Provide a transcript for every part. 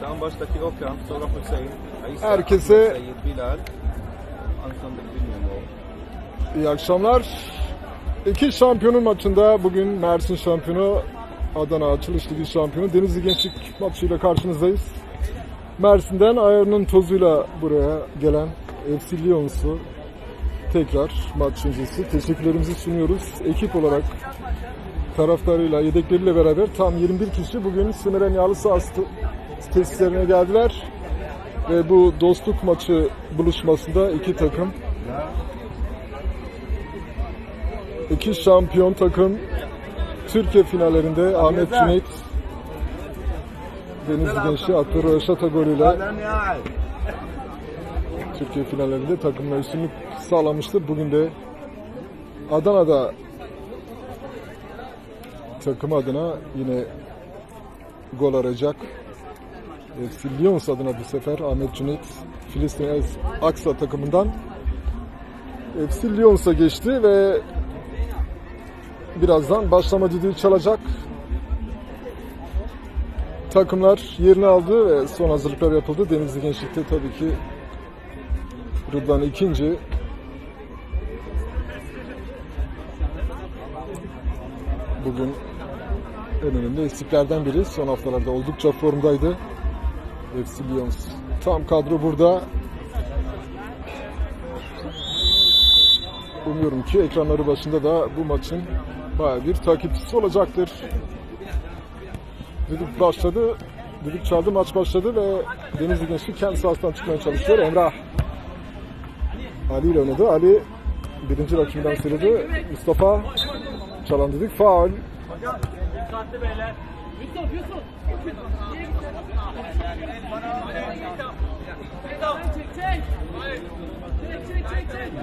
Sen baştaki Okan, sonra Hüseyin, İsa, Herkese- Seyyid, Bilal. Ansandık bilmiyorum o. İyi akşamlar. İki şampiyonun maçında bugün Mersin şampiyonu, Adana Açılış Ligi şampiyonu Denizli Gençlik maçıyla karşınızdayız. Mersin'den ayarının tozuyla buraya gelen FC Lyons'u tekrar maç öncesi teşekkürlerimizi sunuyoruz. Ekip olarak taraftarıyla, yedekleriyle beraber tam 21 kişi bugün Sınıren Yağlı Sahası tesislerine geldiler. Ve bu dostluk maçı buluşmasında iki takım İki şampiyon takım Türkiye finallerinde Ahmet Cüneyt Denizli Gençliği attığı Röşata golüyle Türkiye finallerinde takımla üstünlük sağlamıştı. Bugün de Adana'da takım adına yine gol arayacak. FC Lyons adına bu sefer Ahmet Cüneyt Filistin Aksa takımından FC Lyons'a geçti ve birazdan başlama düdüğü çalacak. Takımlar yerini aldı ve son hazırlıklar yapıldı. Denizli Gençlik'te tabii ki Rıdvan ikinci. Bugün en önemli eksiklerden biri. Son haftalarda oldukça formdaydı. FC Lyons. Tam kadro burada. Umuyorum ki ekranları başında da bu maçın baya bir takipçisi olacaktır. Düdük başladı. Düdük çaldı, maç başladı ve Denizli Gençlik kendi sahasından çıkmaya çalışıyor. Emrah Ali ile oynadı. Ali birinci rakibinden sıyrıldı. Mustafa çalan düdük faul.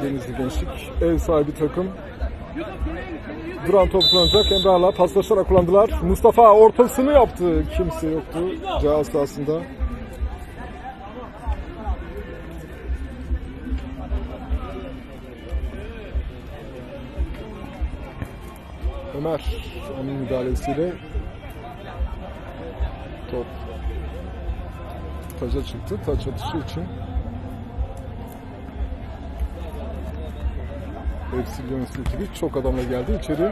Denizli Gençlik ev sahibi takım. Duran top kullanacak. Emrah'la paslaşarak kullandılar. Mustafa ortasını yaptı. Kimse yoktu cihaz sahasında. Ömer onun müdahalesiyle top taca çıktı. Taç atışı için FC Lyons ekibi çok adamla geldi içeri.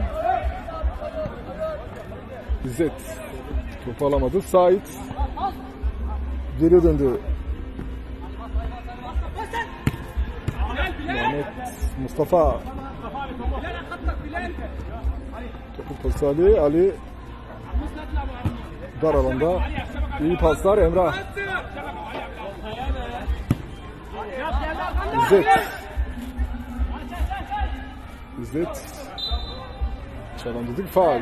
İzzet topu alamadı. Sait geri döndü. Mehmet Mustafa topu pası Ali. Ali dar alanda iyi paslar Emrah. İzzet İzzet çalan dedik faal.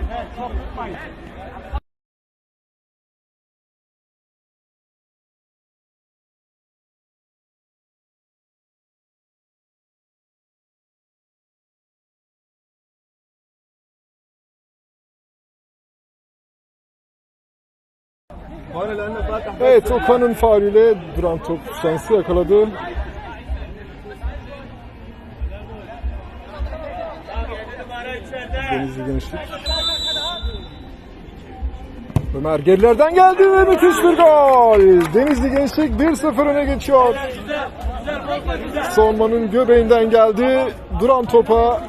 Evet Okan'ın faaliyle duran top şansı yakaladı. Denizli Gençlik. Ömer gerilerden geldi ve müthiş bir gol. Denizli Gençlik 1-0 öne geçiyor. Savunmanın göbeğinden geldi. Duran topa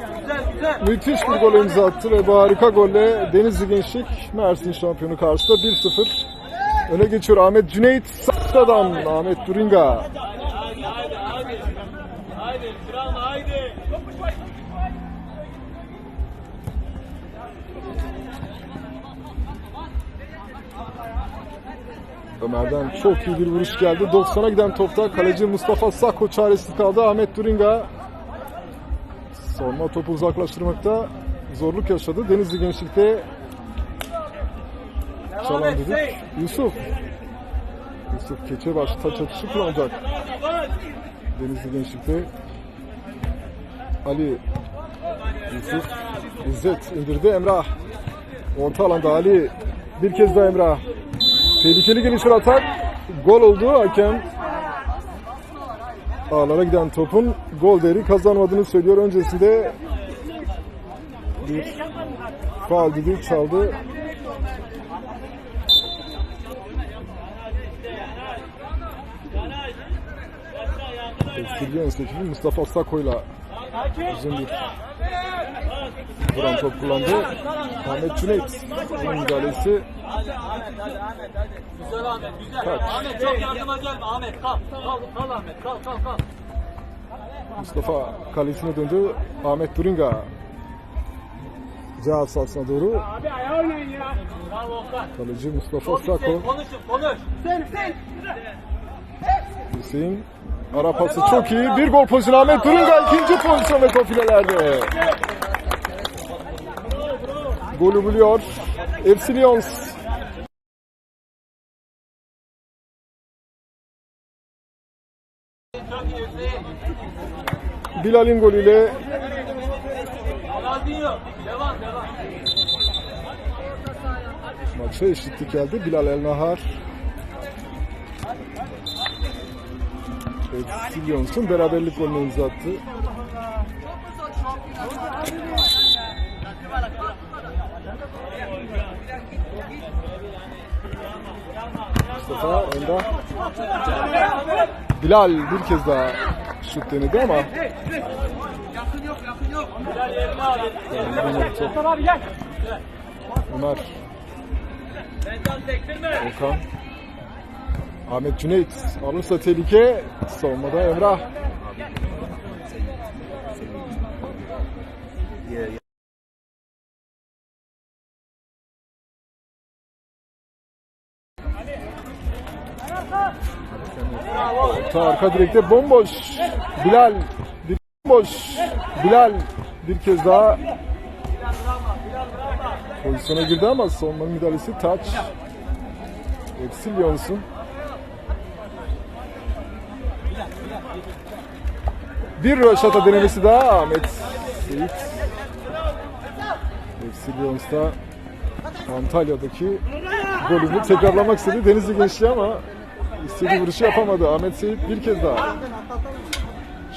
müthiş bir gol imza attı ve bu harika golle Denizli Gençlik Mersin şampiyonu karşısında 1-0 öne geçiyor. Ahmet Cüneyt Saksa'dan Ahmet Duringa. Ömer'den çok iyi bir vuruş geldi. 90'a giden topta kaleci Mustafa Sakko çaresiz kaldı. Ahmet Duringa sonra topu uzaklaştırmakta zorluk yaşadı. Denizli Gençlik'te çalan dedik. Yusuf. Yusuf Keçebaş taç atışı kullanacak. Denizli Gençlik'te Ali Yusuf İzzet indirdi Emrah. Orta alanda Ali bir kez daha Emrah. Tehlikeli gelişir atak. Gol oldu. Hakem ağlara giden topun gol değeri kazanmadığını söylüyor. Öncesinde bir faal düdüğü çaldı. Stilions ekibi Mustafa Sako'yla uzun bir vuran top kullandı. Ahmet Cüneyt bunun müdahalesi Güzel Ahmet, güzel. Kaç. Ahmet çok yardıma gelme Ahmet. Kal, kal, kal Ahmet, kal, kal, kal. Mustafa kalesine döndü. Ahmet Duringa cihaz sahasına doğru Abi ayağı oynayın ya. Bravo Okan. kaleci Mustafa Sako konuşun, konuş. Hüseyin ara pası çok iyi. Bir gol pozisyonu Ahmet Duringa ikinci pozisyon ve top filelerde. Golü buluyor. FC Hüseyin. Bilal'in golüyle maça eşitlik geldi. Bilal El Nahar. FC Lions'un beraberlik golünü imza attı. Mustafa önde. Bilal bir kez daha şut denedi ama yerine abi. Ömer. Ahmet Cüneyt alırsa tehlike. Savunmada Emrah. Orta arka direkte bomboş. Bilal bomboş. Bilal bir kez daha pozisyona girdi ama savunma müdahalesi taç. Hepsi Lyons'un. Bir röşata denemesi daha Ahmet Seyit. Hepsi Lyons'ta Antalya'daki golünü tekrarlamak istedi Denizli Gençliği ama istediği vuruşu yapamadı. Ahmet Seyit bir kez daha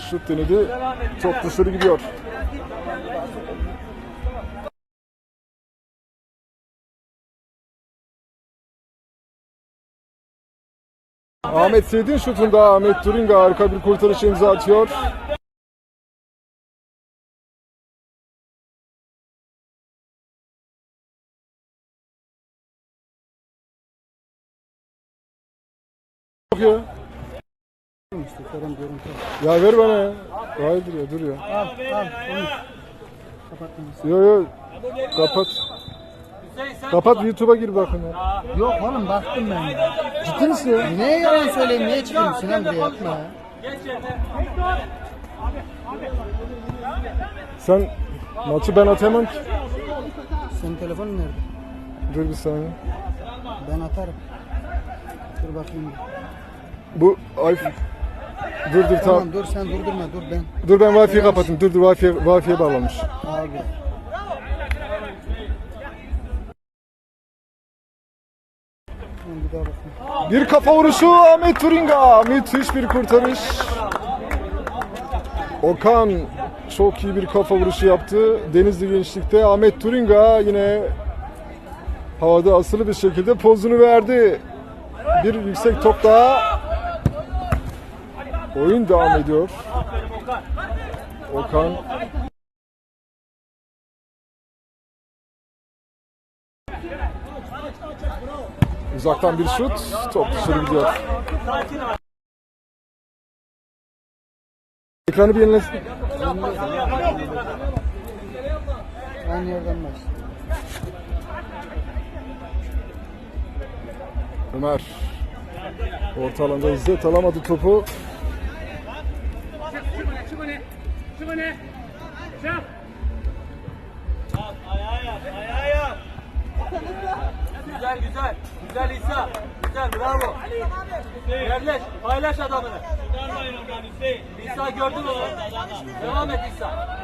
şut denedi. Top dışarı gidiyor. Ahmet Seyit'in şutunda Ahmet Turinga harika bir kurtarış imza atıyor. Ya. Ver bana ya. Hayırdır ya dur ya. Yo yo kapat. Kapat YouTube'a gir bakın ya. Yok oğlum baktım ben ya. Ciddi misin? Niye yalan söyleyeyim? Niye çıkayım Sinan buraya yapma ya. Sen maçı ben atamam ki. Senin telefonun nerede? Dur bir saniye. Ben atarım. Dur bakayım. Bu iPhone. Dur dur tamam. Tamam dur sen durdurma dur ben. Dur ben Wi-Fi'yi kapatayım. Dur dur Wi-Fi Wi-Fi'ye bağlamış. Abi. Bir kafa vuruşu Ahmet Turinga. Müthiş bir kurtarış. Okan çok iyi bir kafa vuruşu yaptı. Denizli Gençlik'te Ahmet Turinga yine havada asılı bir şekilde pozunu verdi. Bir yüksek top daha. Oyun devam ediyor. Okan. Uzaktan bir şut. Top dışarı gidiyor. Ekranı bir yenilesin. Aynı yerden baş. Ömer. Orta alanda İzzet alamadı topu. Güzel, güzel. Güzel İsa. Güzel, bravo. Yerleş, paylaş adamını. İsa gördün onu. Devam et İsa.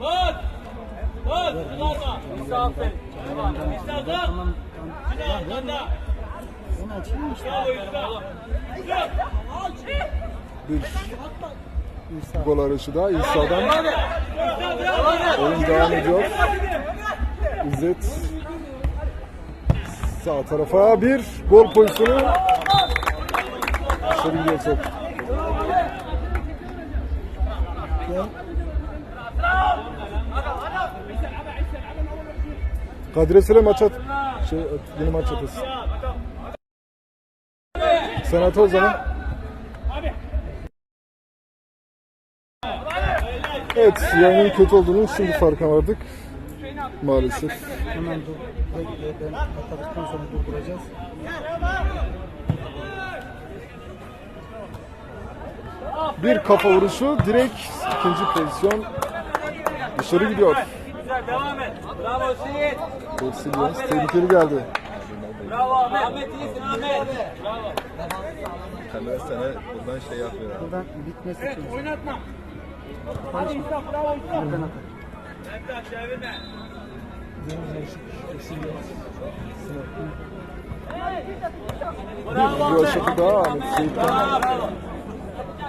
Bak, bak, bak. İsa aferin. Devam. İsa da. Tamam. tamam. Onu açayım işte. Bir gol arayışı daha İsa'dan. Devam et. Devam et. Oyun devam ediyor. İzzet sağ tarafa bir gol pozisyonu Dışarı gidiyor top. Gel. Kadresele maç at. Şey, yeni maç atasın. Sen at o zaman. Evet, yayının kötü olduğunu şimdi farkına vardık. Maalesef. Hemen dur. Ben atladıktan sonra durduracağız. Bir kafa vuruşu, direkt ikinci pozisyon dışarı gidiyor. Güzel devam et. Bravo Seyit. Porsillions tehlikeli geldi. Bravo Ahmet. Ahmet iyisin Ahmet. Bravo. Kamera sana buradan şey yapıyor abi. Buradan bitmesi için. Oynatma. Buradan atalım. Emrah çevirme. Bir aşağı daha Ahmet Seyit'ten. Bravo.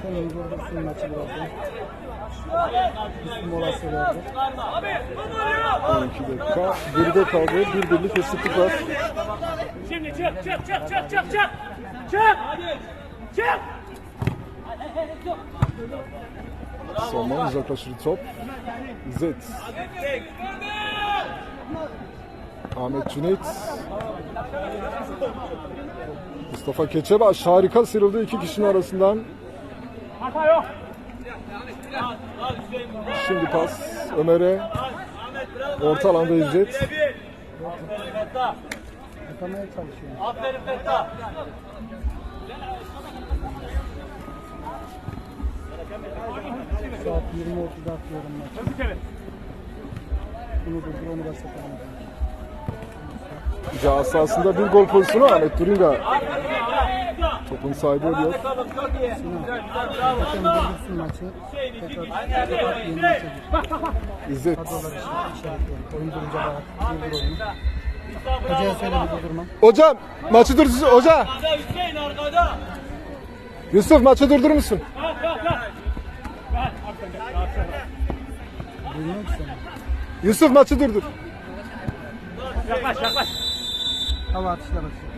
Hemen durdursun maçı birazdan. Bir molası verdi. Abi bu vuruyor. 12 dakika. Geride kaldı. Bir birlik eşitlik var. Şimdi çık çık çık çık çık çık. Çık. Hadi. Çık. Salman uzaklaşır top. İzzet. Ahmet Cüneyt. Mustafa Keçebaş harika sıyrıldı iki kişinin arasından. Şimdi pas Ömer'e. Orta alanda İzzet. Aferin Fettah. Saat 20.30'da atıyorum maçı. Bunu durdur onu da satalım. Ceza sahasında bir gol pozisyonu Ahmet Fettah. Topun sahibi oluyor. Durdursun maçı. Tekrar yeni maça gir. İzzet. Kadrolar işaretleyelim. Oyun durunca bak. Durdur oyunu. Hocaya söyle bir durdurma. Hocam maçı dur hoca. Yusuf maçı durdurur musun? Yusuf maçı durdur. Yaklaş yaklaş. Hava atışla başlıyor.